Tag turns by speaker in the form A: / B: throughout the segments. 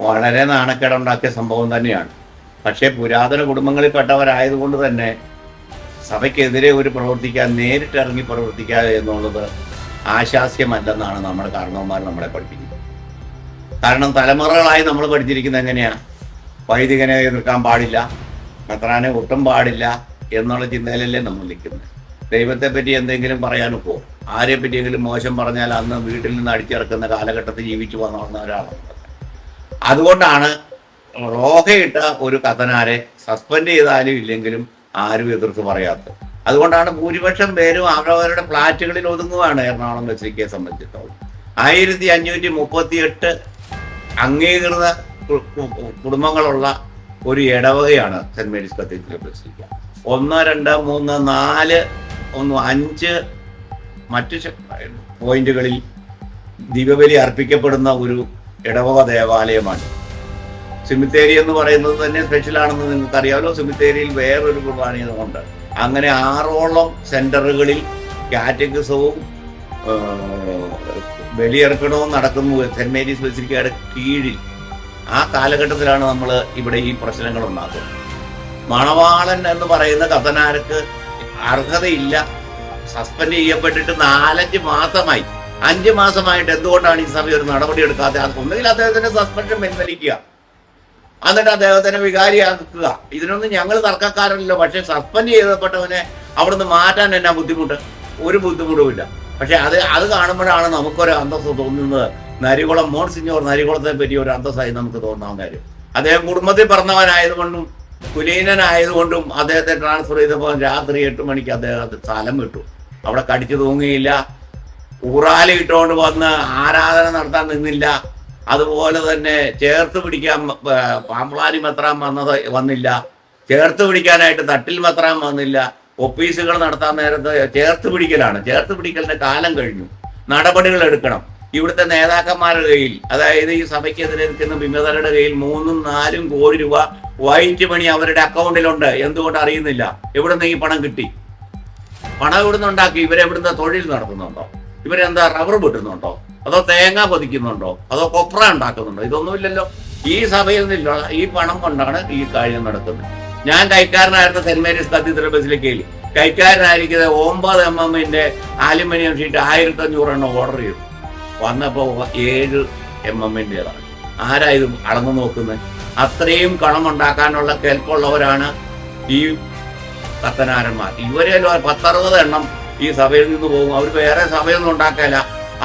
A: വളരെ നാണക്കേടുണ്ടാക്കിയ സംഭവം തന്നെയാണ്. പക്ഷേ പുരാതന കുടുംബങ്ങളിൽപ്പെട്ടവരായതുകൊണ്ട് തന്നെ സഭയ്ക്കെതിരെ ഒരു പ്രവർത്തിക്കാൻ നേരിട്ട് ഇറങ്ങി പ്രവർത്തിക്കുക എന്നുള്ളത് ആശാസ്യമല്ലെന്നാണ് നമ്മുടെ കാരണവന്മാർ നമ്മളെ പഠിപ്പിക്കുന്നത്. കാരണം തലമുറകളായി നമ്മൾ പഠിച്ചിരിക്കുന്നത് എങ്ങനെയാണ് വൈദികനെ എതിർക്കാൻ പാടില്ല മെത്രാനെ ഒട്ടും പാടില്ല എന്നുള്ള ചിന്തയിലല്ലേ നമ്മൾ നിൽക്കുന്നത്. ദൈവത്തെ പറ്റി എന്തെങ്കിലും പറയാനും പോകും ആരെ പറ്റിയെങ്കിലും മോശം പറഞ്ഞാൽ അന്ന് വീട്ടിൽ നിന്ന് അടിച്ചിറക്കുന്ന കാലഘട്ടത്തിൽ ജീവിച്ചു വന്ന ഒരാളാണ്. അതുകൊണ്ടാണ് റോഹയിട്ട ഒരു കഥനാരെ സസ്പെൻഡ് ചെയ്താലും ഇല്ലെങ്കിലും ആരും എതിർത്ത് പറയാത്തത്. അതുകൊണ്ടാണ് ഭൂരിപക്ഷം പേരും അവരവരുടെ ഫ്ലാറ്റുകളിൽ ഒതുങ്ങുവാണ് എറണാകുളം ബസിലിക്കയെ സംബന്ധിച്ചിടത്തോളം. ആയിരത്തി അഞ്ഞൂറ്റി മുപ്പത്തി എട്ട് അംഗീകൃത കുടുംബങ്ങളുള്ള ഒരു ഇടവകയാണ് സെന്റ് മേരീസ് കത്തീഡ്രൽ ബസിലിക്ക ഒന്ന് രണ്ട് മൂന്ന് നാല് ഒന്ന് അഞ്ച് മറ്റു പോയിന്റുകളിൽ ദിവ്യബലി അർപ്പിക്കപ്പെടുന്ന ഒരു ഇടവക ദേവാലയമാണ്. സിമിത്തേരി എന്ന് പറയുന്നത് തന്നെ സ്പെഷ്യൽ ആണെന്ന് നിങ്ങൾക്ക് അറിയാമല്ലോ സിമിത്തേരിയിൽ വേറൊരു കുർബാനയുമുണ്ട് അങ്ങനെ ആറോളം സെന്ററുകളിൽ കാറ്റഗസവും ബലിയർക്കണവും നടക്കുന്നു. സെന്റ് മേരീസ് ബസിലിക്കയുടെ കീഴിൽ. ആ കാലഘട്ടത്തിലാണ് നമ്മൾ ഇവിടെ ഈ പ്രശ്നങ്ങൾ ഉണ്ടാക്കുന്നത്. മണവാളൻ എന്ന് പറയുന്ന കഥനാർക്ക് അർഹതയില്ല. സസ്പെൻഡ് ചെയ്യപ്പെട്ടിട്ട് നാലഞ്ച് മാസമായി. അഞ്ചു മാസമായിട്ട് എന്തുകൊണ്ടാണ് ഈ സമയം ഒരു നടപടി എടുക്കാതെ ഒന്നുകിൽ അദ്ദേഹത്തിന്റെ സസ്പെൻഷൻ പിൻവലിക്കുക. എന്നിട്ട് അദ്ദേഹത്തിനെ വികാരിയാക്കുക. ഇതിനൊന്നും ഞങ്ങൾ തർക്കക്കാരല്ലോ പക്ഷെ സസ്പെൻഡ് ചെയ്തപ്പെട്ടവനെ അവിടുന്ന് മാറ്റാൻ എന്നാ ബുദ്ധിമുട്ട്? ഒരു ബുദ്ധിമുട്ടുമില്ല പക്ഷെ അത് അത് കാണുമ്പോഴാണ് നമുക്കൊരു അന്തസ്സ് തോന്നുന്നത്. നരികുളം മോൺ സിഞ്ഞോർ നരികുളത്തെ പറ്റി ഒരു അന്തസ്സായി നമുക്ക് തോന്നാവുന്ന കാര്യം. അദ്ദേഹം കുടുംബത്തിൽ പറഞ്ഞവനായതുകൊണ്ടും കുലീനനായതുകൊണ്ടും അദ്ദേഹത്തെ ട്രാൻസ്ഫർ ചെയ്തപ്പോൾ രാത്രി എട്ട് മണിക്ക് അദ്ദേഹം സ്ഥലം വിട്ടു. അവിടെ കടിച്ചു തൂങ്ങിയില്ല ഊറാല ഇട്ടുകൊണ്ട് വന്ന് ആരാധന നടത്താൻ നിന്നില്ല. അതുപോലെ തന്നെ ചേർത്ത് പിടിക്കാൻ പാമ്പളാരി മെത്രാൻ വന്നത് വന്നില്ല. ചേർത്ത് പിടിക്കാനായിട്ട് തട്ടിൽ മെത്രാൻ വന്നില്ല. ഒപ്പീസുകൾ നടത്താൻ നേരത്ത് ചേർത്ത് പിടിക്കലാണ്. ചേർത്ത് പിടിക്കലിന്റെ കാലം കഴിഞ്ഞു. നടപടികൾ എടുക്കണം. ഇവിടുത്തെ നേതാക്കന്മാരുടെ കയ്യിൽ അതായത് ഈ സഭയ്ക്കെതിരെ നിൽക്കുന്ന വിമതരുടെ കയ്യിൽ മൂന്നും നാലും കോടി രൂപ വൈറ്റ് മണി അവരുടെ അക്കൗണ്ടിലുണ്ട്. എന്തുകൊണ്ട് അറിയുന്നില്ല? എവിടെ നിന്ന് ഈ പണം കിട്ടി? പണം ഇവിടുന്ന് ഉണ്ടാക്കി ഇവരെവിടുന്ന് തൊഴിൽ നടത്തുന്നുണ്ടോ? ഇവരെന്താ റബ്ബർ വെട്ടുന്നുണ്ടോ? അതോ തേങ്ങ പൊതിക്കുന്നുണ്ടോ അതോ കൊപ്ര ഉണ്ടാക്കുന്നുണ്ടോ? ഇതൊന്നുമില്ലല്ലോ. ഈ സഭയിൽ നിന്നുള്ള ഈ പണം കൊണ്ടാണ് ഈ കാര്യം നടക്കുന്നത്. ഞാൻ കൈക്കാരനായിരുന്ന സെന്റ് മേരീസ് കത്തീഡ്രൽ ബസിലിക്കയിൽ കൈക്കാരനായിരിക്കുന്ന ഒമ്പത് എം എമ്മിന്റെ ആലുമിനിയം ഷീറ്റ് ആയിരത്തി അഞ്ഞൂറെണ്ണം ഓർഡർ ചെയ്തു. വന്നപ്പോ ഏഴ് എം എമ്മിന്റെതാണ് ആരാ ഇത് അളന്നു നോക്കുന്നത്? അത്രയും കണമുണ്ടാക്കാനുള്ള കേൾപ്പുള്ളവരാണ് ഈ കത്തനാരന്മാർ ഇവരെ പത്തറുപത് എണ്ണം ഈ സഭയിൽ നിന്ന് പോകും. അവർ വേറെ സഭയൊന്നും ഉണ്ടാക്കില്ല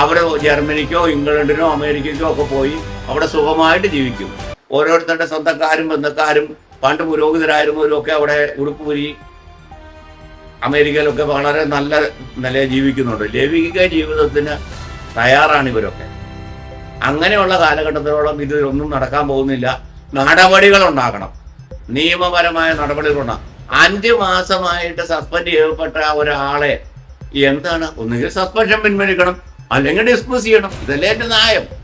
A: അവിടെ ജർമ്മനിക്കോ ഇംഗ്ലണ്ടിനോ അമേരിക്കയ്ക്കോ ഒക്കെ പോയി അവിടെ സുഖമായിട്ട് ജീവിക്കും. ഓരോരുത്തരുടെ സ്വന്തക്കാരും ബന്ധക്കാരും പണ്ട് പുരോഹിതരായിരുന്നവരും ഒക്കെ അവിടെ ഉടുപ്പൂരി അമേരിക്കയിലൊക്കെ വളരെ നല്ല നിലയിൽ ജീവിക്കുന്നുണ്ട്. ലൈംഗിക ജീവിതത്തിന് തയ്യാറാണ് ഇവരൊക്കെ. അങ്ങനെയുള്ള കാലഘട്ടത്തിലോളം ഇതിലൊന്നും നടക്കാൻ പോകുന്നില്ല. നടപടികൾ ഉണ്ടാക്കണം നിയമപരമായ നടപടികൾ ഉണ്ടാകും അഞ്ച് മാസമായിട്ട് സസ്പെൻഡ് ചെയ്യപ്പെട്ട ഒരാളെ എന്താണ്? ഒന്നുകിൽ സസ്പെൻഷൻ പിൻവലിക്കണം. അല്ലെങ്കിൽ ഡിസ്മിസ് ചെയ്യണം. ഇതല്ലേ എന്റെ ന്യായം.